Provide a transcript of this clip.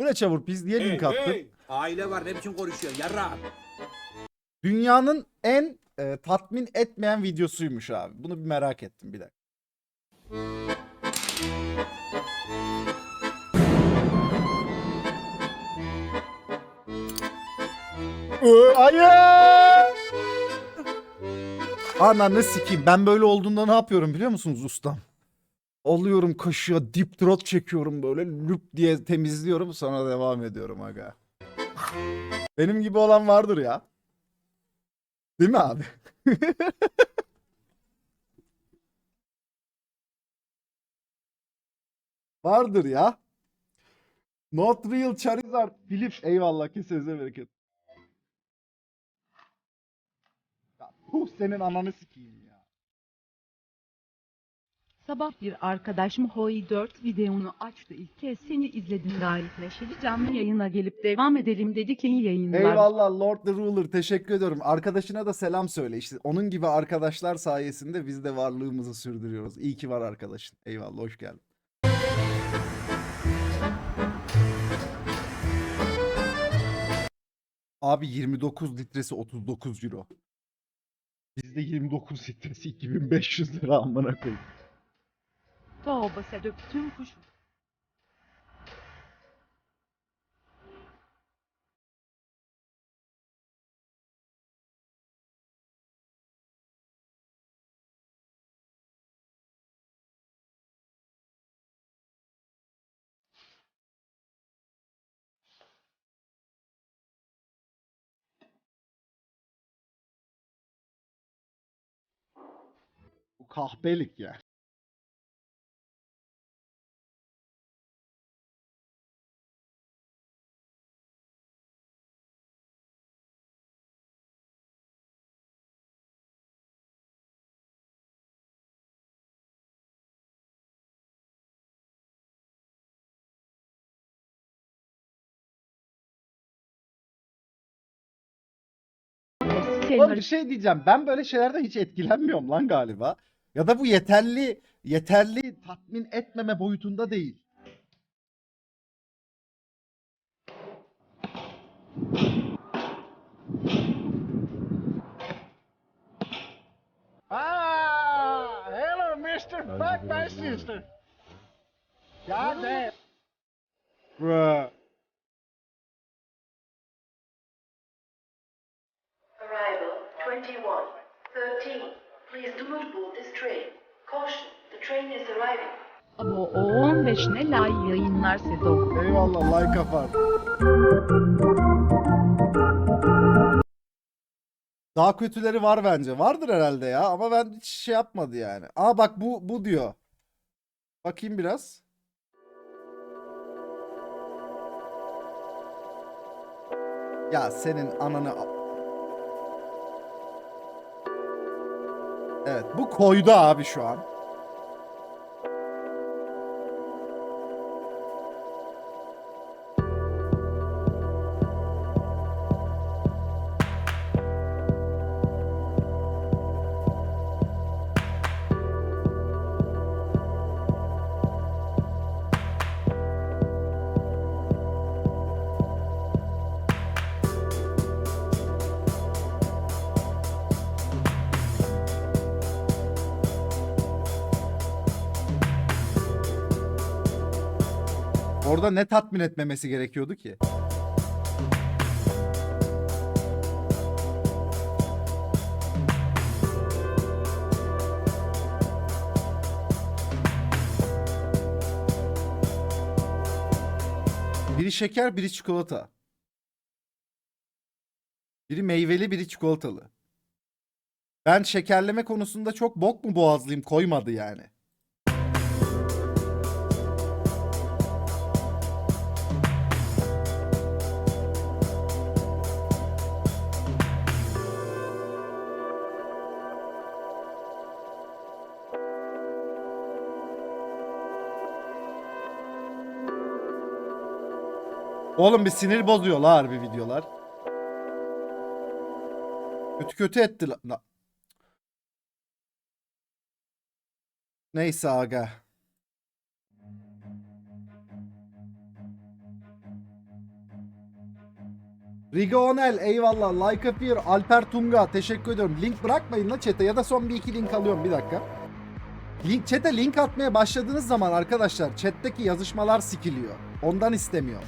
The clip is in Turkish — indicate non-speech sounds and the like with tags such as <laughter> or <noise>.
Bu ne çavur pis diye link attım. Aile var ne biçim konuşuyorsun yarra. Dünyanın en e, tatmin etmeyen videosuymuş abi. Bunu bir merak ettim bir dakika. Hayır! Ananı sikeyim. Ben böyle olduğunda ne yapıyorum biliyor musunuz ustam? Alıyorum kaşığa dip throat çekiyorum böyle lüp diye temizliyorum sonra devam ediyorum aga. Benim gibi olan vardır ya. Değil mi abi? <laughs> Vardır ya. Not real Charizard. Philip eyvallah kesenize bereket. Ya, puh senin ananı sikeyim ya. Sabah bir arkadaşım Hoi 4 videonu açtı. İlk kez seni izledim gayet neşeli canlı yayına gelip devam edelim dedi ki iyi yayınlar. Eyvallah Lord the Ruler teşekkür ediyorum. Arkadaşına da selam söyle. İşte onun gibi arkadaşlar sayesinde biz de varlığımızı sürdürüyoruz. İyi ki var arkadaşın. Eyvallah hoş geldin. Abi 29 litresi 39 euro. Bizde 29 litresi 2500 lira amına koyayım. Tövbe sedöp tüm kuş. Bu kahpelik ya. Oğlum bir şey diyeceğim. Ben böyle şeylerden hiç etkilenmiyorum lan galiba. Ya da bu yeterli yeterli tatmin etmeme boyutunda değil. Ah, hello, Mister. Fuck my sister. God damn. Bruh. Arrival 21. 13. Please do not board this train. Caution, the train is arriving. Ama o 15 ne lay yayınlar Sedo. Eyvallah like afar. Daha kötüleri var bence. Vardır herhalde ya ama ben hiç şey yapmadı yani. Aa bak bu bu diyor. Bakayım biraz. Ya senin ananı Evet bu koydu abi şu an. Orada ne tatmin etmemesi gerekiyordu ki? Biri şeker, biri çikolata. Biri meyveli, biri çikolatalı. Ben şekerleme konusunda çok bok mu boğazlıyım koymadı yani. Oğlum bir sinir bozuyor la harbi videolar. Kötü kötü etti la. la- Neyse aga. Riga Onel eyvallah. Like Appear, Alper Tunga teşekkür ediyorum. Link bırakmayın la chat'e ya da son bir iki link alıyorum bir dakika. Link, chat'e link atmaya başladığınız zaman arkadaşlar chat'teki yazışmalar sikiliyor. Ondan istemiyor.